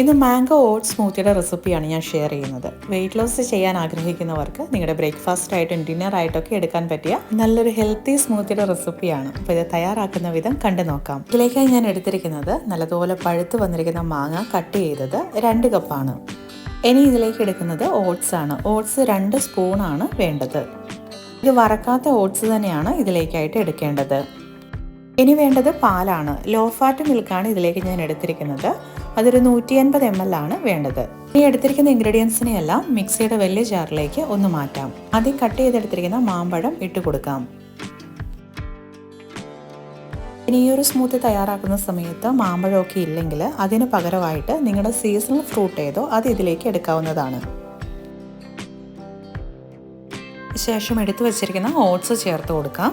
ഇന്ന് mango oats സ്മൂത്തിയുടെ റെസിപ്പിയാണ് ഞാൻ ഷെയർ ചെയ്യുന്നത്. വെയിറ്റ് ലോസ് ചെയ്യാൻ ആഗ്രഹിക്കുന്നവർക്ക് നിങ്ങളുടെ ബ്രേക്ക്ഫാസ്റ്റ് ആയിട്ടും ഡിന്നർ ആയിട്ടൊക്കെ എടുക്കാൻ പറ്റിയ നല്ലൊരു ഹെൽത്തി സ്മൂത്തിയുടെ റെസിപ്പിയാണ്. അപ്പോൾ ഇത് തയ്യാറാക്കുന്ന വിധം കണ്ടു നോക്കാം. ഇതിലേക്കായി ഞാൻ എടുത്തിരിക്കുന്നത് നല്ലതുപോലെ പഴുത്ത് വന്നിരിക്കുന്ന മാങ്ങ കട്ട് ചെയ്തത് രണ്ട് കപ്പാണ് ഇനി ഇതിലേക്ക് എടുക്കുന്നത് ഓട്സ് ആണ്. ഓട്സ് രണ്ട് സ്പൂണാണ് വേണ്ടത്. ഇത് വറക്കാത്ത ഓട്സ് തന്നെയാണ് ഇതിലേക്കായിട്ട് എടുക്കേണ്ടത്. ഇനി വേണ്ടത് പാലാണ്. ലോ ഫാറ്റ് മിൽക്കാണ് ഇതിലേക്ക് ഞാൻ എടുത്തിരിക്കുന്നത്. അതൊരു നൂറ്റി അൻപത് എം എൽ ആണ് വേണ്ടത്. ഇനി എടുത്തിരിക്കുന്ന ഇൻഗ്രീഡിയൻസിനെ എല്ലാം മിക്സിയുടെ വലിയ ജാറിലേക്ക് ഒന്ന് മാറ്റാം. ആദ്യം കട്ട് ചെയ്തെടുത്തിരിക്കുന്ന മാമ്പഴം ഇട്ട് കൊടുക്കാം. ഇനി ഈ ഒരു സ്മൂത്ത് തയ്യാറാക്കുന്ന സമയത്ത് മാമ്പഴമൊക്കെ ഇല്ലെങ്കിൽ അതിന് പകരമായിട്ട് നിങ്ങളുടെ സീസണൽ ഫ്രൂട്ട് ഏതോ അത് ഇതിലേക്ക് എടുക്കാവുന്നതാണ്. ശേഷം എടുത്തു വച്ചിരിക്കുന്ന ഓട്സ് ചേർത്ത് കൊടുക്കാം.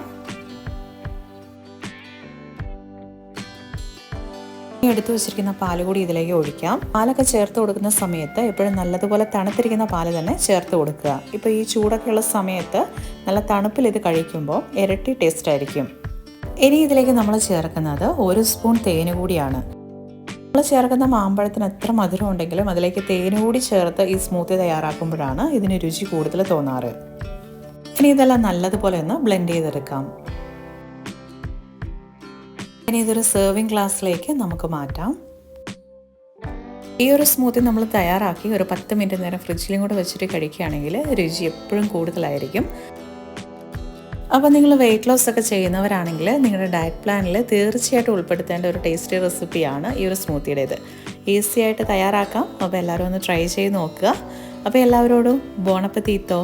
ഇനി എടുത്തു വെച്ചിരിക്കുന്ന പാൽ കൂടി ഇതിലേക്ക് ഒഴിക്കാം. പാലൊക്കെ ചേർത്ത് കൊടുക്കുന്ന സമയത്ത് എപ്പോഴും നല്ലതുപോലെ തണുത്തിരിക്കുന്ന പാൽ തന്നെ ചേർത്ത് കൊടുക്കുക. ഇപ്പോൾ ഈ ചൂടൊക്കെയുള്ള സമയത്ത് നല്ല തണുപ്പിൽ ഇത് കഴിക്കുമ്പോൾ ഇരട്ടി ടേസ്റ്റ് ആയിരിക്കും. ഇനി ഇതിലേക്ക് നമ്മൾ ചേർക്കുന്നത് ഒരു സ്പൂൺ തേന് കൂടിയാണ്. നമ്മൾ ചേർക്കുന്ന മാമ്പഴത്തിന് എത്ര മധുരം ഉണ്ടെങ്കിലും അതിലേക്ക് തേന് കൂടി ചേർത്ത് ഈ സ്മൂത്തി തയ്യാറാക്കുമ്പോഴാണ് ഇതിന് രുചി കൂടുതൽ തോന്നാറ്. ഇനി ഇതെല്ലാം നല്ലതുപോലെ ഒന്ന് ബ്ലെൻഡ് ചെയ്തെടുക്കാം. ഇനി ഇതൊരു സെർവിങ് ഗ്ലാസ്സിലേക്ക് നമുക്ക് മാറ്റാം. ഈ ഒരു സ്മൂത്തി നമ്മൾ തയ്യാറാക്കി ഒരു പത്ത് മിനിറ്റ് നേരം ഫ്രിഡ്ജിലും കൂടെ വെച്ചിട്ട് കഴിക്കുകയാണെങ്കിൽ രുചി എപ്പോഴും കൂടുതലായിരിക്കും. അപ്പോൾ നിങ്ങൾ വെയിറ്റ് ലോസ് ഒക്കെ ചെയ്യുന്നവരാണെങ്കിൽ നിങ്ങളുടെ ഡയറ്റ് പ്ലാനിൽ തീർച്ചയായിട്ടും ഉൾപ്പെടുത്തേണ്ട ഒരു ടേസ്റ്റി റെസിപ്പിയാണ് ഈ ഒരു സ്മൂത്തിയുടേത് ഈസി ആയിട്ട് തയ്യാറാക്കാം. അപ്പോൾ എല്ലാവരും ഒന്ന് ട്രൈ ചെയ്ത് നോക്കുക. അപ്പോൾ എല്ലാവരോടും ബോണപ്പത്തീത്തോ